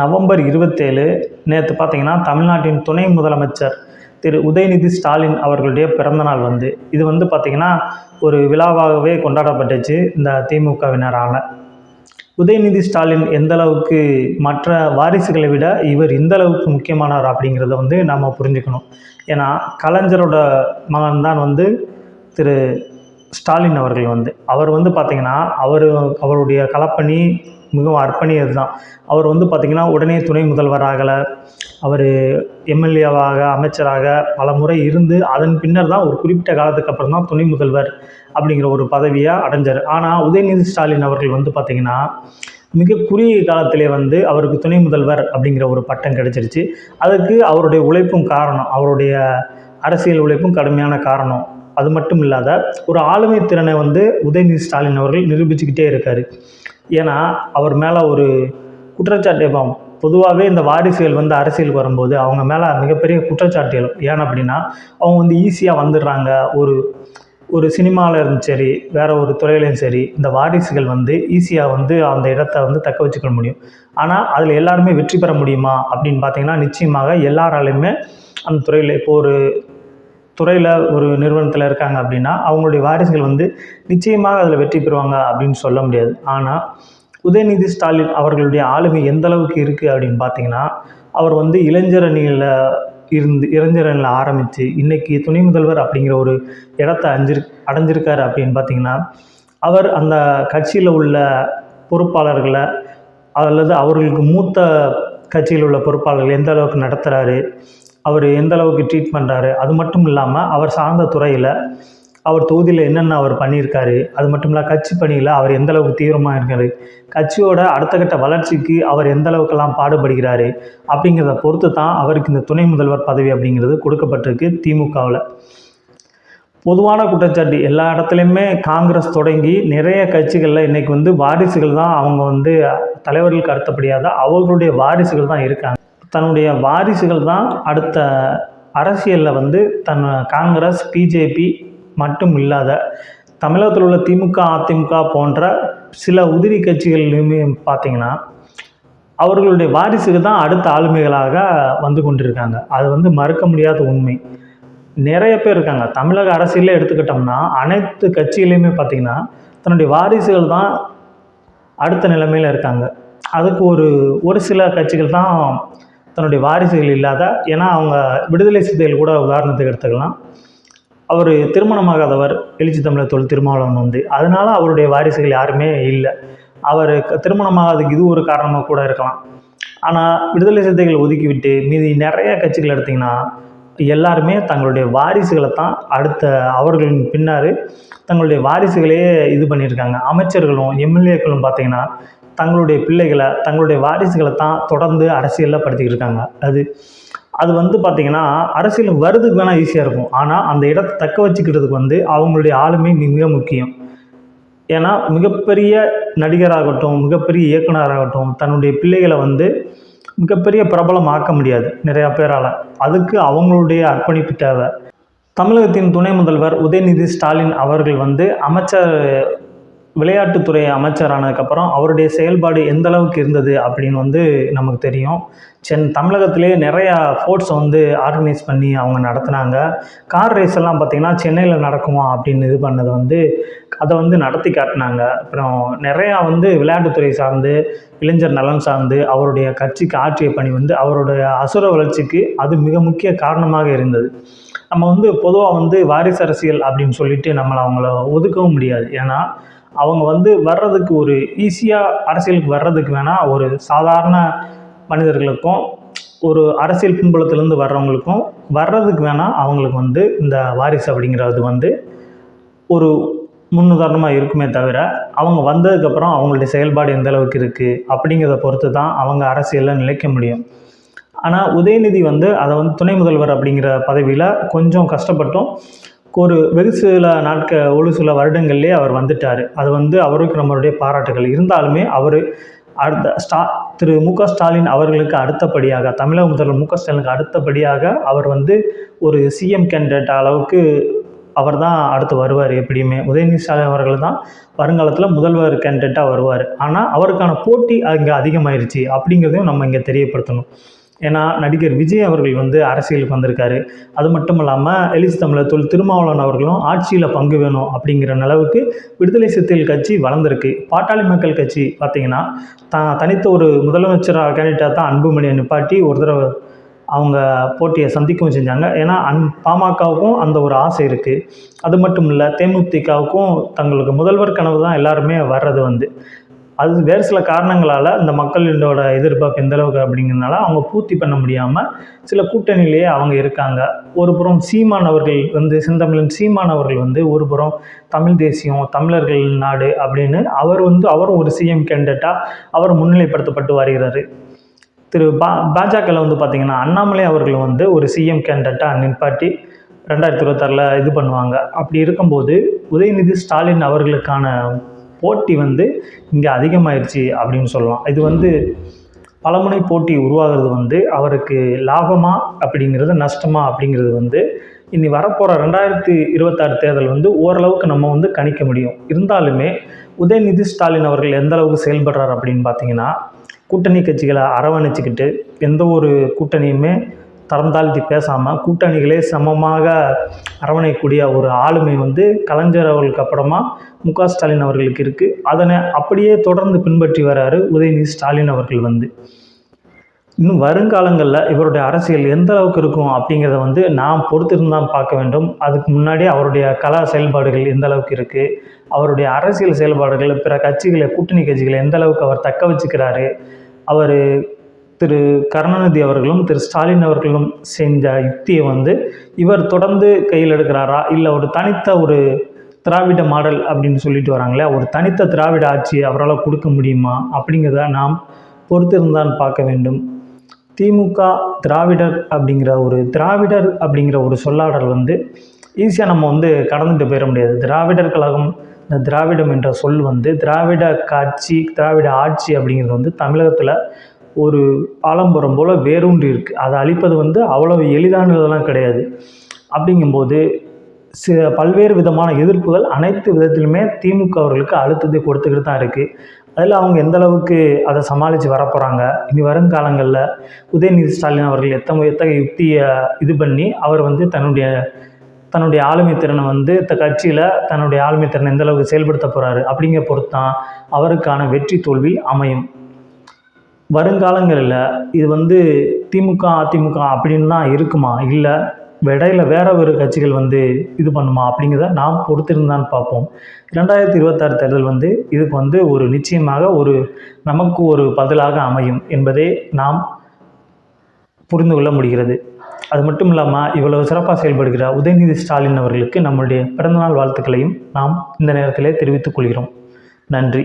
November இருபத்தேழு நேற்று பார்த்தீங்கன்னா தமிழ்நாட்டின் துணை முதலமைச்சர் திரு உதயநிதி ஸ்டாலின் அவர்களுடைய பிறந்தநாள் வந்து. இது வந்து பார்த்திங்கன்னா ஒரு விழாவாகவே கொண்டாடப்பட்டுச்சு இந்த திமுகவினரால். உதயநிதி ஸ்டாலின் எந்த அளவுக்கு மற்ற வாரிசுகளை விட இவர் இந்த அளவுக்கு முக்கியமானவர் அப்படிங்கிறத வந்து நம்ம புரிஞ்சுக்கணும். ஏன்னா கலைஞரோட மகன் தான் வந்து திரு ஸ்டாலின் அவர்கள் வந்து. அவர் வந்து பார்த்திங்கன்னா அவர் அவருடைய கலப்பணி மிகவும் அர்ப்பணியது தான் அவர் வந்து பார்த்திங்கன்னா உடனே துணை முதல்வர் ஆகலை. அவர் எம்எல்ஏவாக அமைச்சராக பல முறை இருந்து அதன் பின்னர் தான் ஒரு குறிப்பிட்ட காலத்துக்கு அப்புறம் தான் துணை முதல்வர் அப்படிங்கிற ஒரு பதவியாக அடைஞ்சார். ஆனால் உதயநிதி ஸ்டாலின் அவர்கள் வந்து பார்த்திங்கன்னா மிக குறுகிய காலத்திலே வந்து அவருக்கு துணை முதல்வர் அப்படிங்கிற ஒரு பட்டம் கிடைச்சிருச்சு. அதுக்கு அவருடைய உழைப்பும் காரணம் அவருடைய அரசியல் உழைப்பும் கடுமையான காரணம். அது மட்டும் இல்லாத ஒரு ஆளுமை திறனை வந்து உதயநிதி ஸ்டாலின் அவர்கள் நிரூபிச்சுக்கிட்டே இருக்கார். ஏன்னா அவர் மேலே ஒரு குற்றச்சாட்டு பொதுவாகவே இந்த வாரிசுகள் வந்து அரசியலுக்கு வரும்போது அவங்க மேலே மிகப்பெரிய குற்றச்சாட்டு எழும் ஏன் அப்படின்னா அவங்க வந்து ஈஸியாக வந்துடுறாங்க. ஒரு ஒரு சினிமாவில் இருந்தும் சரி வேறு ஒரு துறையிலையும் சரி இந்த வாரிசுகள் வந்து ஈஸியாக வந்து அந்த இடத்த வந்து தக்க வச்சுக்க முடியும். ஆனால் அதில் எல்லாருமே வெற்றி பெற முடியுமா அப்படின்னு பார்த்தீங்கன்னா நிச்சயமாக எல்லாராலையுமே அந்த துறையில் இப்போ ஒரு துறையில் ஒரு நிறுவனத்தில் இருக்காங்க அப்படின்னா அவங்களுடைய வாரிசுகள் வந்து நிச்சயமாக அதில் வெற்றி பெறுவாங்க அப்படின்னு சொல்ல முடியாது. ஆனால் உதயநிதி ஸ்டாலின் அவர்களுடைய ஆளுமை எந்த அளவுக்கு இருக்குது அப்படின்னு பார்த்தீங்கன்னா அவர் வந்து இளைஞர் அணியில் இருந்து இளைஞர் அணியில் ஆரம்பித்து இன்றைக்கி துணை முதல்வர் அப்படிங்கிற ஒரு இடத்த அஞ்சிரு அடைஞ்சிருக்காரு அப்படின்னு பார்த்தீங்கன்னா அவர் அந்த கட்சியில் உள்ள பொறுப்பாளர்களை அல்லது அவர்களுக்கு மூத்த கட்சியில் உள்ள பொறுப்பாளர்கள் எந்த அளவுக்கு நடத்துகிறாரு அவர் எந்த அளவுக்கு ட்ரீட் பண்ணுறாரு அது மட்டும் இல்லாமல் அவர் சார்ந்த துறையில் அவர் தொகுதியில் என்னென்ன அவர் பண்ணியிருக்காரு? அது மட்டும் இல்லை கட்சி பணியில் அவர் எந்த அளவுக்கு தீவிரமாக இருக்காரு? கட்சியோட அடுத்த கட்ட வளர்ச்சிக்கு அவர் எந்த அளவுக்கெல்லாம் பாடுபடுகிறாரு? அப்படிங்கிறத பொறுத்து தான் அவருக்கு இந்த துணை முதல்வர் பதவி அப்படிங்கிறது கொடுக்கப்பட்டிருக்கு திமுகவில். பொதுவான குற்றச்சாட்டு. எல்லா இடத்துலையுமே காங்கிரஸ் தொடங்கி நிறைய கட்சிகளில் இன்றைக்கி வந்து வாரிசுகள் தான் அவங்க வந்து தலைவர்களுக்கு அடுத்தபடியாக தான் அவர்களுடைய வாரிசுகள் தான் இருக்காங்க. தன்னுடைய வாரிசுகள் தான் அடுத்த அரசியலில் வந்து தன் காங்கிரஸ் பிஜேபி மட்டும் இல்லாத தமிழகத்தில் உள்ள திமுக அதிமுக போன்ற சில உதிரி கட்சிகள்லையுமே பார்த்தீங்கன்னா அவர்களுடைய வாரிசுகள் தான் அடுத்த ஆளுமைகளாக வந்து கொண்டிருக்காங்க. அது வந்து மறுக்க முடியாத உண்மை. நிறைய பேர் இருக்காங்க. தமிழக அரசியலே எடுத்துக்கிட்டோம்னா அனைத்து கட்சியிலையுமே பார்த்திங்கன்னா தன்னுடைய வாரிசுகள் தான் அடுத்த நிலைமையில் இருக்காங்க. அதுக்கு ஒரு ஒரு சில கட்சிகள் தான் தன்னுடைய வாரிசுகள் இல்லாத ஏன்னா அவங்க விடுதலை சிந்தைகள் கூட உதாரணத்துக்கு எடுத்துக்கலாம். அவர் திருமணமாகாதவர் எழுச்சி தமிழர் தொழில் திருமாவளவன் வந்து. அதனால் அவருடைய வாரிசுகள் யாருமே இல்லை. அவர் திருமணமாகாததுக்கு இது ஒரு காரணமாக கூட இருக்கலாம். ஆனால் விடுதலை சிந்தைகள் ஒதுக்கிவிட்டு மீதி நிறைய கட்சிகள் எடுத்திங்கன்னா எல்லாருமே தங்களுடைய வாரிசுகளை தான் அடுத்த அவர்களின் பின்னார் தங்களுடைய வாரிசுகளையே இது பண்ணியிருக்காங்க. அமைச்சர்களும் எம்எல்ஏக்களும் பார்த்தீங்கன்னா தங்களுடைய பிள்ளைகளை தங்களுடைய வாரிசுகளை தான் தொடர்ந்து அரசியலில் படுத்திக்கிட்டு இருக்காங்க. அது அது வந்து பார்த்திங்கன்னா அரசியல் வருதுக்கு வேணால் ஈஸியாக இருக்கும். ஆனால் அந்த இடத்தை தக்க வச்சுக்கிறதுக்கு வந்து அவங்களுடைய ஆளுமை மிக முக்கியம். ஏன்னா மிகப்பெரிய நடிகராகட்டும் மிகப்பெரிய இயக்குனராகட்டும் தன்னுடைய பிள்ளைகளை வந்து மிகப்பெரிய பிரபலம் ஆக்க முடியாது நிறையா பேரால். அதுக்கு அவங்களுடைய அர்ப்பணிப்பு தேவை. தமிழகத்தின் துணை முதல்வர் உதயநிதி ஸ்டாலின் அவர்கள் வந்து அமைச்சர் விளையாட்டுத்துறை அமைச்சரானதுக்கப்புறம் அவருடைய செயல்பாடு எந்த அளவுக்கு இருந்தது அப்படின்னு வந்து நமக்கு தெரியும். சென் தமிழகத்திலே நிறையா ஸ்போர்ட்ஸ் வந்து ஆர்கனைஸ் பண்ணி அவங்க நடத்துனாங்க. கார் ரேஸ் எல்லாம் பார்த்திங்கன்னா சென்னையில் நடக்குமா அப்படின்னு இது பண்ணது வந்து அதை வந்து நடத்தி காட்டினாங்க. அப்புறம் நிறையா வந்து விளையாட்டுத்துறை சார்ந்து இளைஞர் நலன் சார்ந்து அவருடைய கட்சிக்கு ஆற்றிய பணி வந்து அவருடைய அசுர வளர்ச்சிக்கு அது மிக முக்கிய காரணமாக இருந்தது. நம்ம வந்து பொதுவாக வந்து வாரிசு அரசியல் அப்படின்னு சொல்லிட்டு நம்மளை அவங்கள ஒதுக்கவும் முடியாது. ஏன்னா அவங்க வந்து வர்றதுக்கு ஒரு ஈஸியாக அரசியலுக்கு வர்றதுக்கு வேணால் ஒரு சாதாரண மனிதர்களுக்கும் ஒரு அரசியல் பின்புலத்திலேருந்து வர்றவங்களுக்கும் வர்றதுக்கு வேணால் அவங்களுக்கு வந்து இந்த வாரிசு அப்படிங்கிறது வந்து ஒரு முன்னுதாரணமாக இருக்குமே தவிர அவங்க வந்ததுக்கப்புறம் அவங்களுடைய செயல்பாடு எந்த அளவுக்கு இருக்குது அப்படிங்கிறத பொறுத்து தான் அவங்க அரசியலில் நிலைக்க முடியும். ஆனால் உதயநிதி வந்து அதை வந்து துணை முதல்வர் அப்படிங்கிற பதவியில் கொஞ்சம் கஷ்டப்பட்டும். ஒரு வெகு சில நாட்க ஒரு சில வருடங்கள்லேயே அவர் வந்துட்டார். அது வந்து அவருக்கு நம்மளுடைய பாராட்டுகள். இருந்தாலுமே அவர் அடுத்த ஸ்டா திரு மு க ஸ்டாலின் அவர்களுக்கு அடுத்தபடியாக தமிழக முதல்வர் மு க ஸ்டாலினுக்கு அடுத்தபடியாக அவர் வந்து ஒரு சிஎம் கேண்டிடேட் அளவுக்கு அவர் தான் அடுத்து வருவார் எப்படியுமே. உதயநிதி ஸ்டாலின் அவர்கள் தான் வருங்காலத்தில் முதல்வர் கேண்டிடேட்டாக வருவார். ஆனால் அவருக்கான போட்டி அங்கே அதிகமாயிருச்சு. அப்படிங்கிறதையும் நம்ம இங்கே தெரியப்படுத்தணும். ஏன்னா நடிகர் விஜய் அவர்கள் வந்து அரசியலுக்கு வந்திருக்காரு. அது மட்டும் இல்லாமல் எலிஸ் தமிழர் தொல் திருமாவளவன் அவர்களும் ஆட்சியில் பங்கு வேணும் அப்படிங்கிற நிலவுக்கு விடுதலை சிறுத்தைகள் கட்சி வளர்ந்துருக்கு. பாட்டாளி மக்கள் கட்சி பார்த்திங்கன்னா த தனித்த ஒரு முதலமைச்சராக கேண்டிடேட்டாக தான் அன்புமணியை நிப்பாட்டி ஒரு தடவை அவங்க போட்டியை சந்திக்கவும் செஞ்சாங்க. ஏன்னா அன் பாமகவுக்கும் அந்த ஒரு ஆசை இருக்குது அது மட்டும் இல்லை தேமுதிகவுக்கும் தங்களுக்கு முதல்வர் கனவு தான் எல்லாருமே வர்றது வந்து. அது வேறு சில காரணங்களால் இந்த மக்களோட எதிர்பார்ப்பு எந்த அளவுக்கு அப்படிங்கிறதுனால அவங்க பூர்த்தி பண்ண முடியாமல் சில கூட்டணியிலேயே அவங்க இருக்காங்க. ஒரு புறம் சீமான் அவர்கள் வந்து செந்தமிழன் சீமான் அவர்கள் வந்து ஒரு புறம் தமிழ் தேசியம் தமிழர்கள் நாடு அப்படின்னு அவர் வந்து அவரும் ஒரு சிஎம் கேண்டிடேட்டாக அவர் முன்னிலைப்படுத்தப்பட்டு வருகிறார். திரு பா பாஜகவில் வந்து பார்த்திங்கன்னா அண்ணாமலை அவர்கள் வந்து ஒரு சிஎம் கேண்டிடேட்டாக நிப்பாட்டி ரெண்டாயிரத்தி இருபத்தாறில் இது பண்ணுவாங்க. அப்படி இருக்கும்போது உதயநிதி ஸ்டாலின் அவர்களுக்கான போட்டி வந்து இங்கே அதிகமாயிருச்சு அப்படின்னு சொல்லலாம். இது வந்து பலமுனை போட்டி உருவாகிறது வந்து அவருக்கு லாபமா அப்படிங்கிறது நஷ்டமா அப்படிங்கிறது வந்து இனி வரப்போகிற ரெண்டாயிரத்தி இருபத்தாறு தேர்தல் வந்து ஓரளவுக்கு நம்ம வந்து கணிக்க முடியும். இருந்தாலுமே உதயநிதி ஸ்டாலின் அவர்கள் எந்த அளவுக்கு செயல்படுறார் அப்படின்னு பார்த்தீங்கன்னா கூட்டணி கட்சிகளை அரவணைச்சிக்கிட்டு எந்த ஒரு கூட்டணியுமே தரம் தாழ்த்தி பேசாமல் கூட்டணிகளே சமமாக அரவணைக்கூடிய ஒரு ஆளுமை வந்து கலைஞர் அவர்களுக்கு அப்புறமா மு க ஸ்டாலின் அவர்களுக்கு இருக்குது அதனை அப்படியே தொடர்ந்து பின்பற்றி வராரு உதயநிதி ஸ்டாலின் அவர்கள் வந்து. இன்னும் வருங்காலங்களில் இவருடைய அரசியல் எந்த அளவுக்கு இருக்கும் அப்படிங்கிறத வந்து நாம் பொறுத்திருந்து தான் பார்க்க வேண்டும். அதுக்கு முன்னாடி அவருடைய கலா செயல்பாடுகள் எந்த அளவுக்கு இருக்குது அவருடைய அரசியல் செயல்பாடுகள் பிற கட்சிகளை கூட்டணி கட்சிகளை எந்த அளவுக்கு அவர் தக்க வச்சுக்கிறாரு? அவர் திரு கருணாநிதி அவர்களும் திரு ஸ்டாலின் அவர்களும் செஞ்ச யுக்தியை வந்து இவர் தொடர்ந்து கையில் எடுக்கிறாரா? இல்லை ஒரு தனித்த ஒரு திராவிட மாடல் அப்படின்னு சொல்லிட்டு வராங்களே ஒரு தனித்த திராவிட ஆட்சி அவரால் கொடுக்க முடியுமா? அப்படிங்கிறத நாம் பொறுத்திருந்தான் பார்க்க வேண்டும். திமுக திராவிடர் அப்படிங்கிற ஒரு திராவிடர் அப்படிங்கிற ஒரு சொல்லாடல் வந்து ஈஸியாக நம்ம வந்து கடந்துட்டு போயிட முடியாது. திராவிடர் கழகம் இந்த திராவிடம் என்ற சொல் வந்து திராவிட காட்சி திராவிட ஆட்சி அப்படிங்கிறது வந்து தமிழகத்தில் ஒரு ஆலம்பரம் போல் வேரூன்றி இருக்குது அதை அழிப்பது வந்து அவ்வளவு எளிதானதெல்லாம் கிடையாது. அப்படிங்கும்போது சி பல்வேறு விதமான எதிர்ப்புகள் அனைத்து விதத்திலுமே திமுக அவர்களுக்கு அழுத்தத்தை கொடுத்துக்கிட்டு தான் இருக்குது அதில் அவங்க எந்த அளவுக்கு அதை சமாளித்து வரப்போகிறாங்க இனி வருங்காலங்களில் உதயநிதி ஸ்டாலின் அவர்கள் எத்தனை எத்தகைய யுக்தியை இது பண்ணி அவர் வந்து தன்னுடைய தன்னுடைய ஆளுமை திறனை வந்து த கட்சியில் தன்னுடைய ஆளுமை திறனை எந்தளவுக்கு செயல்படுத்த போகிறாரு அப்படிங்கிற பொறுத்து தான் அவருக்கான வெற்றி தோல்வி அமையும். வருங்காலங்களில் இது வந்து திமுக அதிமுக அப்படின்லாம் இருக்குமா? இல்லை இடையில வேற ஒரு கட்சிகள் வந்து இது பண்ணுமா? அப்படிங்கிறத நாம் பொறுத்திருந்தான்னு பார்ப்போம். ரெண்டாயிரத்தி இருபத்தாறு தேர்தல் வந்து இதுக்கு வந்து ஒரு நிச்சயமாக ஒரு நமக்கு ஒரு பதிலாக அமையும் என்பதை நாம் புரிந்து கொள்ள முடிகிறது. அது மட்டும் இல்லாமல் இவ்வளவு சிறப்பாக செயல்படுகிற உதயநிதி ஸ்டாலின் அவர்களுக்கு நம்முடைய பிறந்தநாள் வாழ்த்துக்களையும் நாம் இந்த நேரத்திலே தெரிவித்துக் கொள்கிறோம். நன்றி.